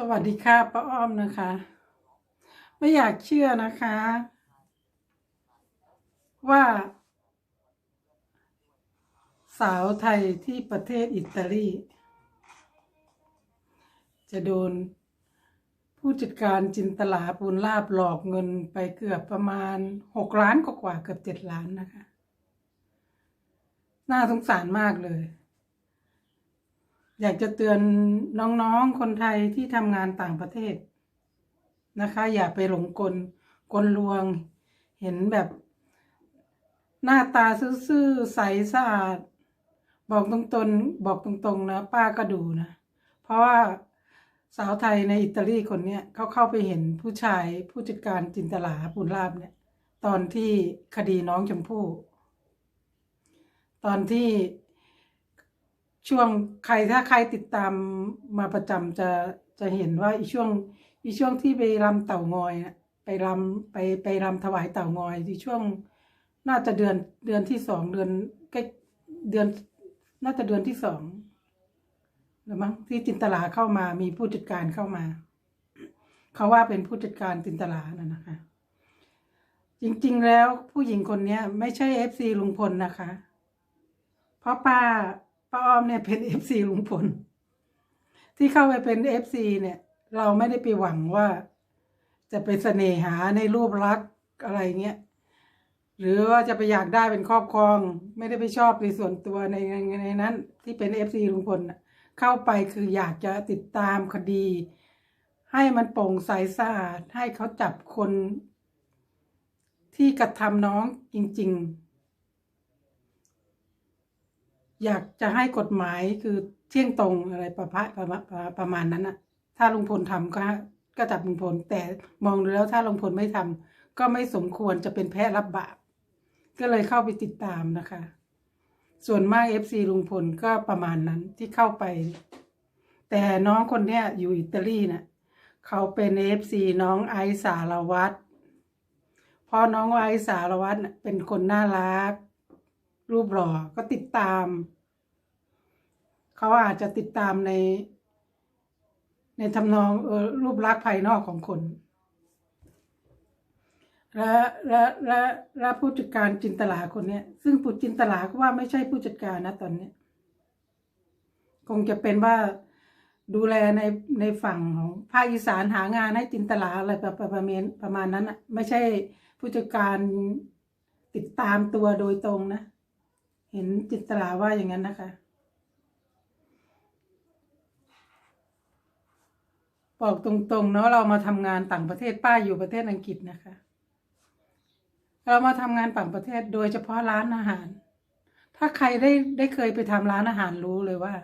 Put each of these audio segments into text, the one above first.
สวัสดีค่ะป้าอ้อมนะคะ ไม่อยากเชื่อนะคะ ว่า สาวไทยที่ประเทศอิตาลี จะโดน ผู้จัดการจินตลาปูนลาบหลอกเงินไปเกือบประมาณหกล้านกว่าเกือบเจ็ดล้านนะคะ น่าสงสารมากเลย อยากจะเตือนน้องๆ คนไทยที่ทำงานต่างประเทศนะคะ อย่าไปหลงกลกลลวง เห็นแบบหน้าตาซื่อๆใสสะอาด บอกตรงๆบอกตรงๆนะ ป้าก็ดูนะ เพราะว่าสาวไทยในอิตาลีคนเนี้ยเขาเข้าไปเห็นผู้ชายผู้จัดการจินตลาปุณลาบเนี่ย ตอนที่คดีน้องชมพู่ ตอนที่ ช่วงใครถ้าใครติดตามมาประจำจะจะเห็นว่าอีช่วงอีช่วงที่ไปรำเต่างอยนะไปรำไปไปรำถวายเต่างอยที่ช่วงน่าจะเดือนเดือนที่สองเดือนใกล้เดือนน่าจะเดือนที่สองหรือมั้งที่จินตลาเข้ามามีผู้จัดการเข้ามา เขาว่าเป็นผู้จัดการจินตลาน่ะนะคะ จริงๆแล้วผู้หญิงคนนี้ไม่ใช่เอฟซีลุงพลนะคะ เพราะป้า ป้าอ้อมเนี่ยเป็นเอฟซีลุงพล ที่เข้าไปเป็นเอฟซีเนี่ย เราไม่ได้ไปหวังว่า จะไปเสน่หาในรูปลักษณ์อะไรเงี้ยหรือว่าจะไปอยากได้เป็นครอบครอง ไม่ได้ไปชอบในส่วนตัวในในในนั้น ที่เป็นเอฟซีลุงพลเข้าไปคืออยากจะติดตามคดี ให้มันโปร่งใสสะอาดให้เขาจับคนที่กระทำน้องจริง ๆ อยากจะให้กฎหมายคือเที่ยงตรงอะไรประพะประมาประประมาณนั้นอะถ้าลุงพลทำก็ก็จับลุงพล แต่มองดูแล้วถ้าลุงพลไม่ทำก็ไม่สมควรจะเป็นแพ้รับบาปก็เลยเข้าไปติดตามนะคะ ส่วนมากเอฟซีลุงพลก็ประมาณนั้นที่เข้าไป แต่น้องคนเนี้ยอยู่อิตาลีน่ะเขาเป็นเอฟซีน้องไอซ์สารวัตรพราะน้องไอซ์สารวัตรเป็นคนน่ารัก รูปหล่อก็ติดตาม เขาอาจจะติดตามใน ในทำนองเออรูปลักษณ์ภายนอกของคน และและและและผู้จัดการจินตลาคนเนี้ย ซึ่งผู้จินตลาก็ว่าไม่ใช่ผู้จัดการนะตอนเนี้ยคงจะเป็นว่าดูแลในในฝั่งของภาคอีสานหางานให้จินตลาอะไรประประประมาณประมาณนั้นอะไม่ใช่ผู้จัดการติดตามตัวโดยตรงนะ เห็นจิตลาว่าอย่างนั้นนะคะ บอกตรงๆเนาะเรามาทำงานต่างประเทศป้าอยู่ประเทศอังกฤษนะคะ เรามาทำงานต่างประเทศโดยเฉพาะร้านอาหาร ถ้าใครได้ได้เคยไปทำร้านอาหารรู้เลยว่า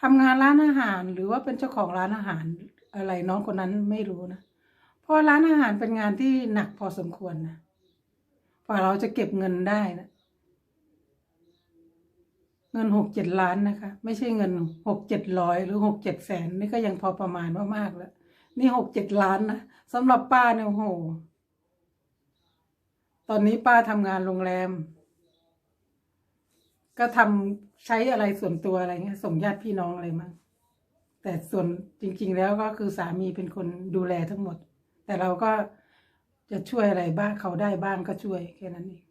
ทำงานร้านอาหารหรือว่าเป็นเจ้าของร้านอาหารอะไรน้องคนนั้นไม่รู้นะเพราะร้านอาหารเป็นงานที่หนักพอสมควรนะกว่าเราจะเก็บเงินได้นะ เงินหกเจ็ดล้านนะคะ ไม่ใช่เงินหกเจ็ดร้อยหรือหกเจ็ดแสนนี่ก็ยังพอประมาณมากๆแล้ว นี่หกเจ็ดล้านนะสำหรับป้าเนี่ยโอ้โห ตอนนี้ป้าทำงานโรงแรม ก็ทำใช้อะไรส่วนตัวอะไรเงี้ยส่งญาติพี่น้องอะไรมั้งแต่ส่วนจริง ๆ แล้วก็คือสามีเป็นคนดูแลทั้งหมด แต่เราก็จะช่วยอะไรบ้างเขาได้บ้างก็ช่วยแค่นั้นเอง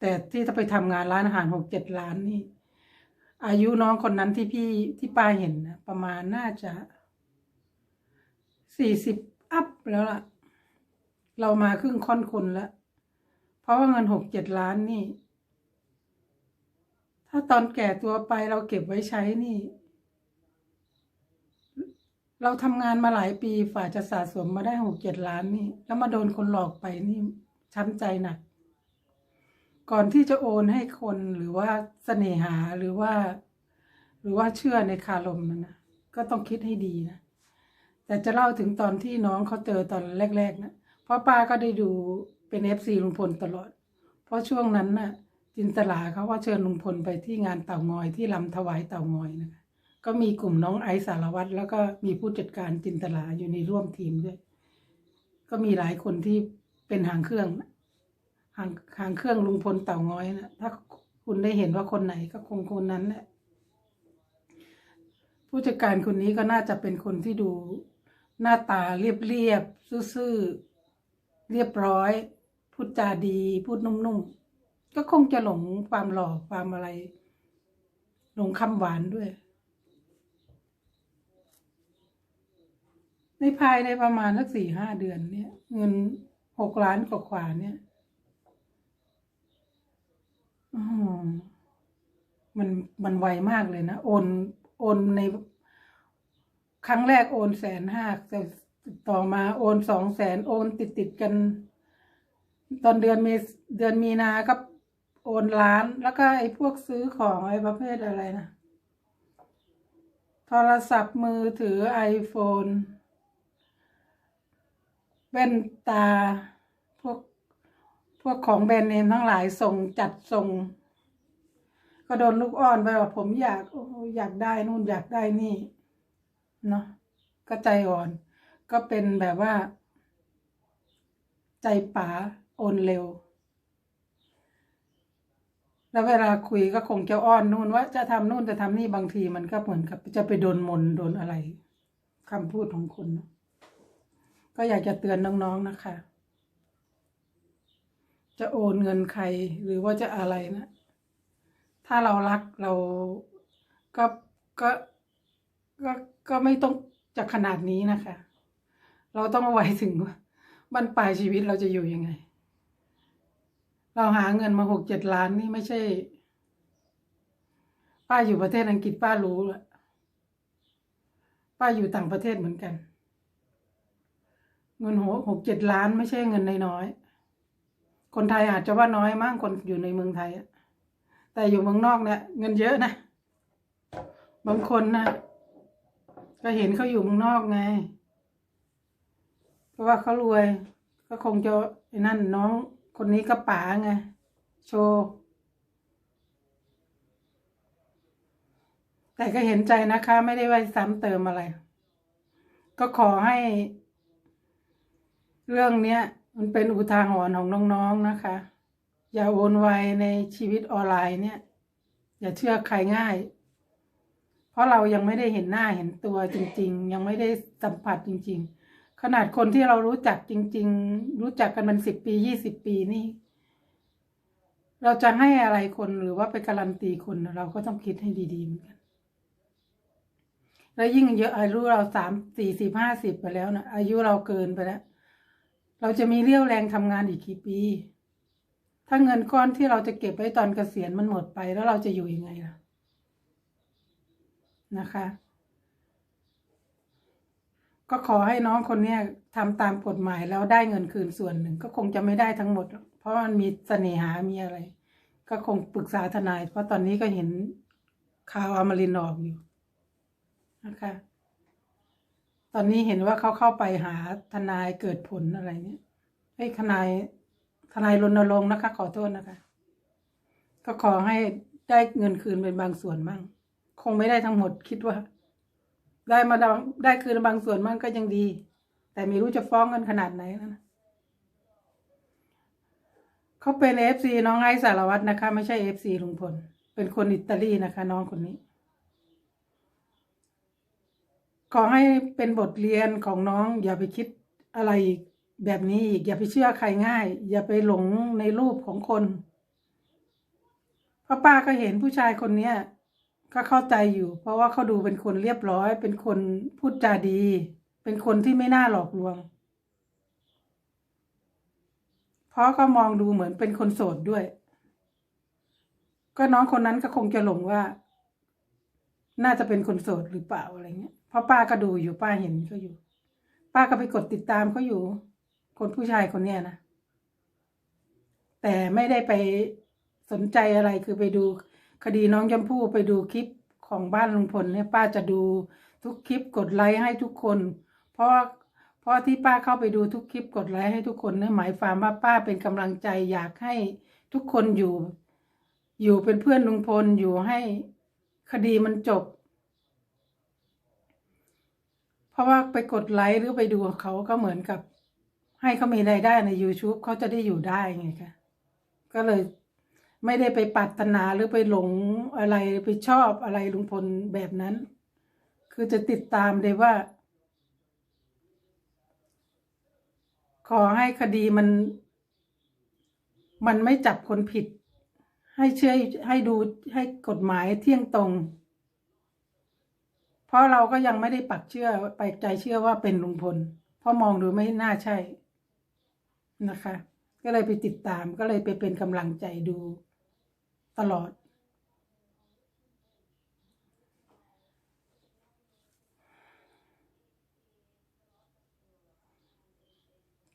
แต่ที่ถ้าไปทำงานร้านอาหารหกเจ็ดล้านนี่ อายุน้องคนนั้นที่พี่ที่ป้าเห็นนะประมาณน่าจะสี่สิบอัพแล้วล่ะ เรามาครึ่งค่อนคนแล้ว เพราะว่าเงินหกเจ็ดล้านนี่ ถ้าตอนแก่ตัวไปเราเก็บไว้ใช้นี่ เราทำงานมาหลายปีฝ่าจะสะสมมาได้หกเจ็ดล้านนี่ แล้วมาโดนคนหลอกไปนี่ ช้ำใจหนัก ก่อนที่จะโอนให้คนหรือว่าเสน่หาหรือว่า หรือว่าเชื่อในคารมนั่นนะก็ต้องคิดให้ดีนะ แต่จะเล่าถึงตอนที่น้องเขาเจอตอนแรก ๆ นะ เพราะป้าก็ได้ดูเป็นเอฟซีลุงพลตลอด เพราะช่วงนั้นน่ะ จินตลาเขาว่าเชิญลุงพลไปที่งานเต่างอยที่ลำถวายเต่างอยนะคะก็มีกลุ่มน้องไอซ์สารวัตรแล้วก็มีผู้จัดการจินตลาอยู่ในร่วมทีมด้วย ก็มีหลายคนที่เป็นหางเครื่องนะ หางหางเครื่องลุงพลเต่างอยนะถ้าคุณได้เห็นว่าคนไหนก็คงคนนั้นแหละผู้จัดการคนนี้ก็น่าจะเป็นคนที่ดูหน้าตาเรียบเรียบๆซื่อๆเรียบร้อย พูดจาดี พูดนุ่มๆ ก็คงจะหลงความหล่อความอะไร หลงคำหวานด้วย ในภายในประมาณสักสี่ห้าเดือนเนี่ย เงินหกล้านกว่าๆเนี่ย มันมันไวมากเลยนะ โอนโอนใน ครั้งแรกโอนแสนห้าแต่ต่อมาโอนสองแสนโอนติดติดกัน ตอนเดือนเมษเดือนมีนาก็โอนล้านแล้วก็ไอ้พวกซื้อของไอ้ประเภทอะไรนะ โทรศัพท์มือถือ iPhone แว่นตา พวกของแบรนด์เนมทั้งหลายส่งจัดส่ง ก็โดนลูกอ้อนไปว่าผมอยากโอ้อยากได้นู่นอยากได้นี่เนาะก็ใจอ่อน ก็เป็นแบบว่า ใจป๋าโอนเร็ว แล้วเวลาคุยก็คงจะอ้อนนู่นว่าจะทำนู่นจะทำนี่บางทีมันก็เหมือนกับ จะไปโดนมนต์โดนอะไรคำพูดของคนก็อยากจะเตือนน้องๆนะคะ จะโอนเงินใครหรือว่าจะอะไรนะ ถ้าเรารักเราก็ก็ก็ก็ไม่ต้องจะขนาดนี้นะคะ เราต้องเอาไว้ถึงว่าบั้นปลายชีวิตเราจะอยู่ยังไง เราหาเงินมาหกเจ็ดล้านนี่ไม่ใช่ ป้าอยู่ประเทศอังกฤษป้ารู้ละป้าอยู่ต่างประเทศเหมือนกัน เงินหกหกเจ็ดล้านไม่ใช่เงินน้อยๆ คนไทยอาจจะว่าน้อยมากคนอยู่ในเมืองไทย แต่อยู่เมืองนอกเนี่ยเงินเยอะนะ บางคนนะก็เห็นเขาอยู่เมืองนอกไง เพราะว่าเขารวย ก็คงจะไอ้นั่นน้องคนนี้ก็ป๋าไง โชว์ แต่ก็เห็นใจนะคะ ไม่ได้ไว้ซ้ำเติมอะไร ก็ขอให้ เรื่องเนี้ย มันเป็นอุทาหรณ์ของน้องๆนะคะ อย่าโอนไวในชีวิตออนไลน์เนี่ย อย่าเชื่อใครง่าย เพราะเรายังไม่ได้เห็นหน้าเห็นตัวจริง ๆ ยังไม่ได้สัมผัสจริง ๆ ขนาดคนที่เรารู้จักจริง ๆ รู้จักกันมันสิบปียี่สิบปีนี่ เราจะให้อะไรคนหรือว่าไปการันตีคนเราก็ต้องคิดให้ดีๆเหมือนกันแล้วยิ่งเยอะอายุเราสามสี่สิบห้าสิบไปแล้วนะอายุเราเกินไปแล้ว เราจะมีเรี่ยวแรงทำงานอีกกี่ปี ถ้าเงินก้อนที่เราจะเก็บไว้ตอนเกษียณมันหมดไปแล้วเราจะอยู่ยังไงล่ะ นะคะ ก็ขอให้น้องคนนี้ทำตามกฎหมายแล้วได้เงินคืนส่วนหนึ่ง ก็คงจะไม่ได้ทั้งหมด เพราะมันมีเสน่หามีอะไร ก็คงปรึกษาทนาย เพราะตอนนี้ก็เห็นข่าวอมรินทร์ออกอยู่นะคะ ตอนนี้เห็นว่าเขาเข้าไปหาทนายเกิดผลอะไรเนี่ยไอ้ทนายทนายรณรงค์นะคะ ขอโทษนะคะ ก็ขอให้ได้เงินคืนเป็นบางส่วนบ้างคงไม่ได้ทั้งหมดคิดว่า ได้มาได้คืนบางส่วนบ้างก็ยังดี แต่ไม่รู้จะฟ้องกันขนาดไหนนะเขาเป็นเอฟซีน้องไอซ์สารวัตรนะคะ ไม่ใช่เอฟซีลุงพลเป็นคนอิตาลีนะคะ น้องคนนี้ ขอให้เป็นบทเรียนของน้องอย่าไปคิดอะไรแบบนี้อีกอย่าไปเชื่อใครง่าย อย่าไปหลงในรูปของคนพราป้าก็เห็นผู้ชายคนเนี้ยก็เข้าใจอยู่ เพราะว่าเขาดูเป็นคนเรียบร้อย เป็นคนพูดจาดี เป็นคนที่ไม่น่าหลอกลวง เพราะก็มองดูเหมือนเป็นคนโสดด้วย ก็น้องคนนั้นก็คงจะหลงว่า น่าจะเป็นคนโสดหรือเปล่าอะไรเงี้ย เพราะป้าก็ดูอยู่ป้าเห็นเขาอยู่ ป้าก็ไปกดติดตามเขาอยู่ คนผู้ชายคนเนี้ยนะแต่ไม่ได้ไปสนใจอะไรคือไปดูคดีน้องชมพู่ไปดูคลิปของบ้านลุงพลเนี่ยป้าจะดูทุกคลิปกดไลค์ให้ทุกคน เพราะเพราะที่ป้าเข้าไปดูทุกคลิปกดไลค์ให้ทุกคนเนี่ยหมายความว่าป้าเป็นกำลังใจอยากให้ทุกคนอยู่ อยู่เป็นเพื่อนลุงพลอยู่ให้คดีมันจบ เพ ราะว่าไปกดไลค์หรือไปดูเขาก็เหมือนกับ ให้เขามีรายได้ใน YouTube เขาจะได้อยู่ได้ไงคะก็เลยไม่ได้ไปปรารถนาหรือไปหลงอะไรไปชอบอะไรลุงพลแบบนั้น คือจะติดตามเลยว่า ขอให้คดีมัน มันไม่จับคนผิด ให้เชื่อให้ดูให้กฎหมายเที่ยงตรง เพราะเราก็ยังไม่ได้ปักเชื่อไปใจเชื่อว่าเป็นลุงพล เพราะมองดูไม่น่าใช่นะคะ ก็เลยไปติดตามก็เลยไปเป็นกำลังใจดูตลอด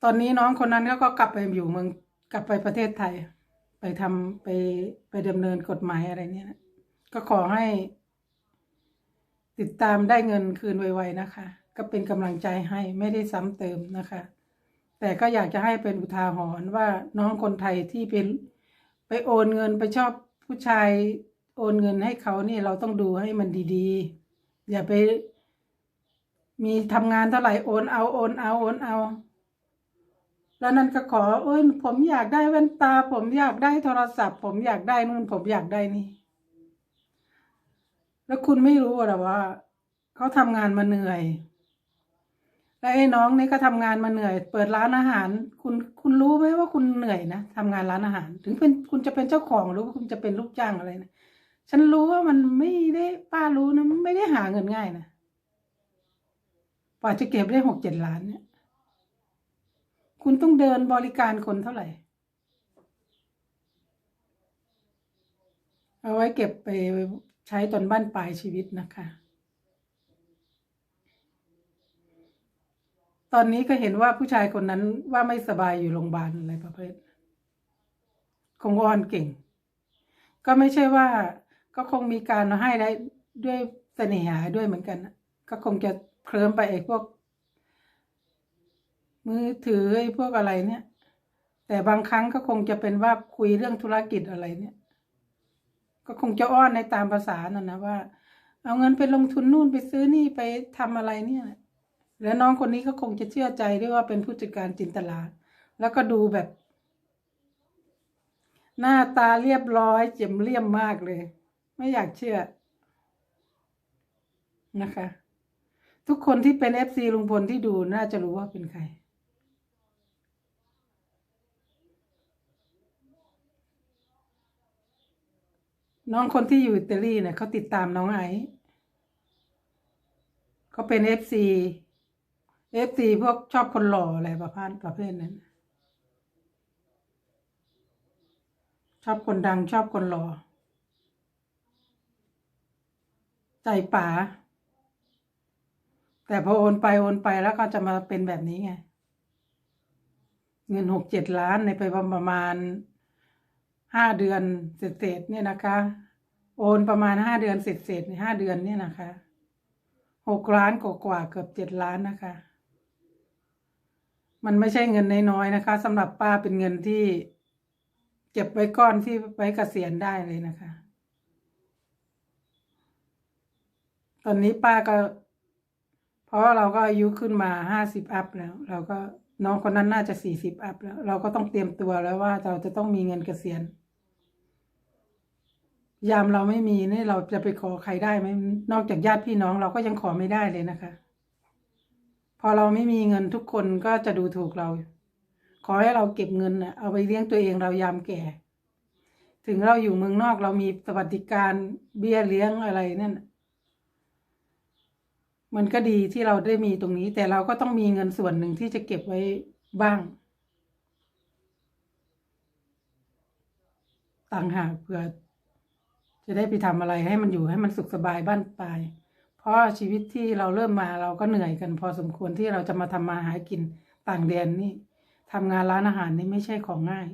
ตอนนี้น้องคนนั้นก็ก็กลับไปอยู่เมืองกลับไปประเทศไทย ไปทำไปไปดำเนินกฎหมายอะไรเนี่ยนะก็ขอให้ ติดตามได้เงินคืนไวๆนะคะ ก็เป็นกำลังใจให้ไม่ได้ซ้ำเติมนะคะ แต่ก็อยากจะให้เป็นอุทาหรณ์ว่าน้องคนไทยที่เป็นไปโอนเงินไปชอบผู้ชายโอนเงินให้เขานี่เราต้องดูให้มันดีๆ อย่าไป มีทำงานเท่าไหร่โอนเอาโอนเอาโอนเอา แล้วนั่นก็ขอโอ้ยผมอยากได้แว่นตา ผมอยากได้โทรศัพท์ ผมอยากได้นู่นผมอยากได้นี่ แล้วคุณไม่รู้หรอว่าเขาทำงานมาเหนื่อย แล้วไอ้น้องนี่ก็ทำงานมาเหนื่อย เปิดร้านอาหาร คุณคุณรู้ไหมว่าคุณเหนื่อยนะทำงานร้านอาหาร ถึงเป็นคุณจะเป็นเจ้าของหรือว่าคุณจะเป็นลูกจ้างอะไรนะฉันรู้ว่ามันไม่ได้ป้ารู้นะไม่ได้หาเงินง่ายนะกว่าจะเก็บได้หกเจ็ดล้านเนี่ย คุณต้องเดินบริการคนเท่าไหร่ เอาไว้เก็บไป ใช้ตอนบ้านปลายชีวิตนะคะ ตอนนี้ก็เห็นว่าผู้ชายคนนั้นว่าไม่สบายอยู่โรงพยาบาลอะไรประเภทคงอ่อนเก่ง ก็ไม่ใช่ว่า ก็คงมีการให้ได้ด้วยเสน่หาด้วยเหมือนกัน ก็คงจะเคลิ้มไปไอ้พวก มือถือไอ้พวกอะไรเนี่ย แต่บางครั้งก็คงจะเป็นว่าคุยเรื่องธุรกิจอะไรเนี่ย ก็คงจะอ้อนในตามภาษานั่นนะว่า เอาเงินไปลงทุนนู่นไปซื้อนี่ไปทำอะไรเนี่ย แล้วน้องคนนี้ก็คงจะเชื่อใจด้วยว่าเป็นผู้จัดการจินตลา แล้วก็ดูแบบ หน้าตาเรียบร้อยเจียมเลี่ยมมากเลย ไม่อยากเชื่อนะคะ ทุกคนที่เป็นเอฟซีลุงพลที่ดูน่าจะรู้ว่าเป็นใคร น้องคนที่อยู่อิตาลีเนี่ยเขาติดตามน้องไอซ์เขาเป็นเอฟซีเอฟซีพวกชอบคนหล่ออะไรประเภทประเภทนั้น ชอบคนดังชอบคนหล่อ ใจป๋าแต่พอโอนไปโอนไปแล้วก็จะมาเป็นแบบนี้ไง เงินหกเจ็ดล้านในไปประมาณ ห้าเดือนเศษๆเนี่ยนะคะ โอนประมาณห้าเดือนเศษๆในห้าเดือนเนี่ยนะคะหกล้านกว่าเกือบเจ็ดล้านนะคะ มันไม่ใช่เงินน้อยๆนะคะสำหรับป้าเป็นเงินที่เก็บไว้ก้อนที่ไว้เกษียณได้เลยนะคะ ตอนนี้ป้าก็ เพราะเราก็อายุขึ้นมาห้าสิบอัพแล้ว เราก็ น้องคนนั้นน่าจะสี่สิบอัพแล้ว เราก็ต้องเตรียมตัวแล้วว่าเราจะต้องมีเงินเกษียณ ยามเราไม่มีนี่เราจะไปขอใครได้ไหมนอกจากญาติพี่น้องเราก็ยังขอไม่ได้เลยนะคะ พอเราไม่มีเงินทุกคนก็จะดูถูกเรา ขอให้เราเก็บเงินนะเอาไปเลี้ยงตัวเองเรายามแก่ ถึงเราอยู่เมืองนอกเรามีสวัสดิการเบี้ยเลี้ยงอะไรนั่น มันก็ดีที่เราได้มีตรงนี้ แต่เราก็ต้องมีเงินส่วนหนึ่งที่จะเก็บไว้บ้าง ต่างหากเผื่อจะได้ไปทำอะไรให้มันอยู่ให้มันสุขสบายบ้านปลาย เพราะชีวิตที่เราเริ่มมาเราก็เหนื่อยกัน พอสมควรที่เราจะมาทำมาหากินต่างแดนนี่ทำงานร้านอาหารนี่ไม่ใช่ของง่าย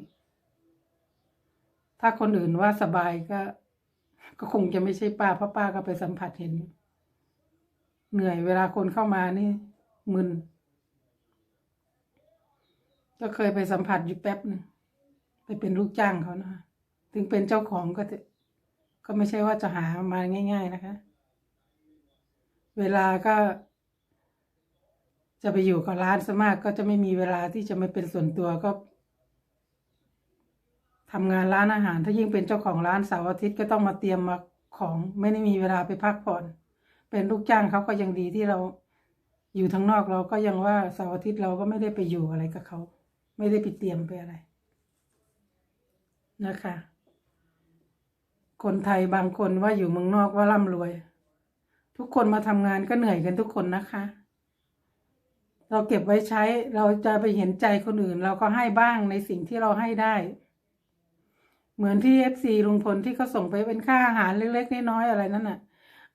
ถ้าคนอื่นว่าสบายก็ ก็คงจะไม่ใช่ป้าเพราะป้าก็ไปสัมผัสเห็น เหนื่อยเวลาคนเข้ามานี่มึน ก็เคยไปสัมผัสอยู่แป๊บนึงไปเป็นลูกจ้างเขานะคะถึงเป็นเจ้าของก็จะก็ไม่ใช่ว่าจะหามาง่าย ๆนะคะ เวลาก็ จะไปอยู่กับร้านซะมากก็จะไม่มีเวลาที่จะไม่เป็นส่วนตัวก็ทำงานร้านอาหาร ถ้ายิ่งเป็นเจ้าของร้านเสาร์อาทิตย์ก็ต้องมาเตรียมมาของไม่ได้มีเวลาไปพักผ่อน เป็นลูกจ้างเขาก็ยังดีที่เราอยู่ทางนอกเราก็ยังว่าเสาร์อาทิตย์เราก็ไม่ได้ไปอยู่อะไรกับเขาไม่ได้ไปเตรียมไปอะไรนะคะ คนไทยบางคนว่าอยู่เมืองนอกว่าร่ำรวย ทุกคนมาทำงานก็เหนื่อยกันทุกคนนะคะ เราเก็บไว้ใช้เราจะไปเห็นใจคนอื่น เราก็ให้บ้างในสิ่งที่เราให้ได้ เหมือนที่เอฟซีลุงพลที่เขาส่งไปเป็นค่าอาหารเล็กๆน้อยๆอะไรนั่นน่ะ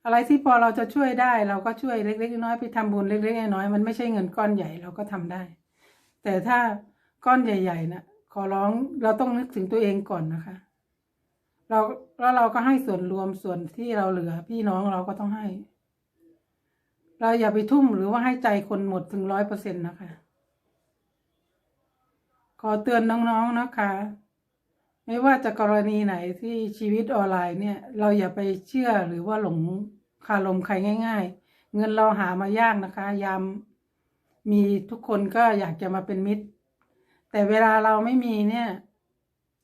อะไรที่พอเราจะช่วยได้ เราก็ช่วยเล็ก ๆ น้อยๆไปทำบุญเล็ก ๆ น้อยๆมันไม่ใช่เงินก้อนใหญ่เราก็ทำได้ แต่ถ้าก้อนใหญ่ๆนะขอร้องเราต้องนึกถึงตัวเองก่อนนะคะ เราแล้วเราก็ให้ส่วนรวมส่วนที่เราเหลือ พี่น้องเราก็ต้องให้ เราอย่าไปทุ่มหรือว่าให้ใจคนหมดถึงร้อยเปอร์เซ็นต์นะคะ ขอเตือนน้องๆนะคะ ไม่ว่าจะกรณีไหนที่ชีวิตออนไลน์เนี่ย เราอย่าไปเชื่อหรือว่าหลงคาลมใครง่าย ๆ เงินเราหามายากนะคะยามมีทุกคนก็อยากจะมาเป็นมิตร แต่เวลาเราไม่มีเนี่ย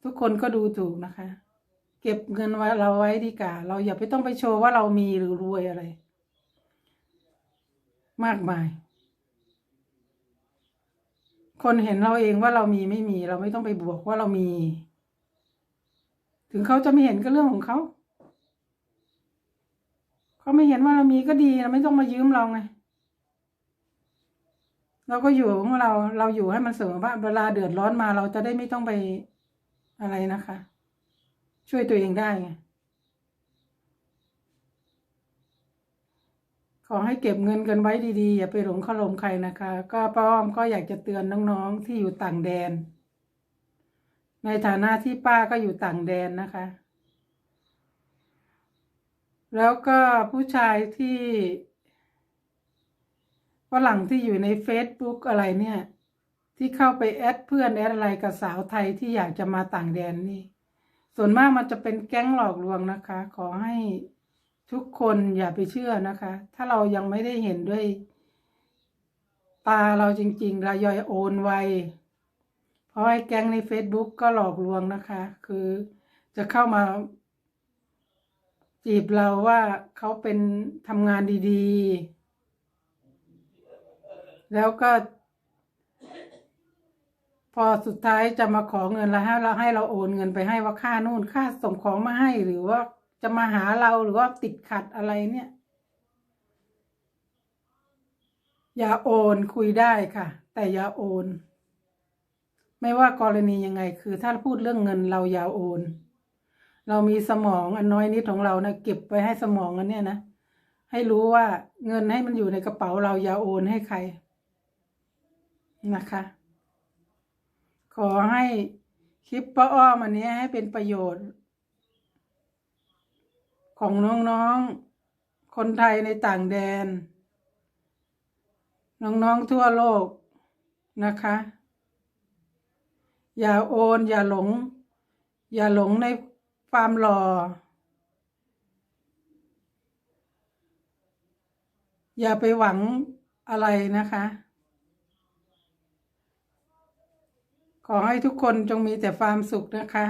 ทุกคนก็ดูถูกนะคะ เก็บเงินไว้เราไว้ดีกว่าเราอย่าไปต้องไปโชว์ว่าเรามีหรือรวยอะไร มากมาย คนเห็นเราเองว่าเรามีไม่มี เราไม่ต้องไปบวกว่าเรามี ถึงเขาจะไม่เห็นก็เรื่องของเขา เขาไม่เห็นว่าเรามีก็ดีเราไม่ต้องมายืมเราไง เราก็อยู่ของเรา เราอยู่ให้มันเสมอว่าเวลาเดือดร้อนมาเราจะได้ไม่ต้องไปอะไรนะคะ ช่วยตัวเองได้ไงขอให้เก็บเงินกันไว้ดีๆ อย่าไปหลงขลมใครนะคะ ก็ป้อมก็อยากจะเตือนน้องๆที่อยู่ต่างแดน ในฐานะที่ป้าก็อยู่ต่างแดนนะคะ แล้วก็ผู้ชายที่ฝรั่งที่อยู่ใน Facebook อะไรเนี่ย ที่เข้าไปแอดเพื่อนแอดอะไรกับสาวไทยที่อยากจะมาต่างแดนนี่ ส่วนมากมันจะเป็นแก๊งหลอกลวงนะคะ ขอให้ทุกคนอย่าไปเชื่อนะคะ ถ้าเรายังไม่ได้เห็นด้วย ตาเราจริง ๆรายอยโอนไว เพราะไอ้แก๊งใน Facebook ก็หลอกลวงนะคะ คือจะเข้ามา จีบเราว่าเขาเป็นทำงานดีๆ แล้วก็ พอสุดท้ายจะมาขอเงินเราให้เราให้เราโอนเงินไปให้ว่าค่านู่นค่าส่งของมาให้หรือว่าจะมาหาเราหรือว่าติดขัดอะไรเนี่ย อย่าโอนคุยได้ค่ะ แต่อย่าโอน ไม่ว่ากรณียังไง คือถ้าพูดเรื่องเงินเราอย่าโอน เรามีสมองอันน้อยนิดของเรานะเก็บไว้ให้สมองอันเนี้ยนะให้รู้ว่าเงินให้มันอยู่ในกระเป๋าเราอย่าโอนให้ใครนะคะ ขอให้คลิปป้าอ้อมอันนี้ให้เป็นประโยชน์ ของน้องๆ คนไทยในต่างแดน น้องๆทั่วโลกนะคะ อย่าโอน อย่าหลง อย่าหลงในความหล่อ อย่าไปหวังอะไรนะคะ ขอให้ทุกคนจงมีแต่ความสุขนะคะ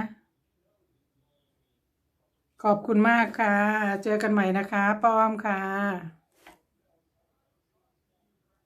ขอบคุณมากค่ะ เจอกันใหม่นะคะ ป้อมค่ะ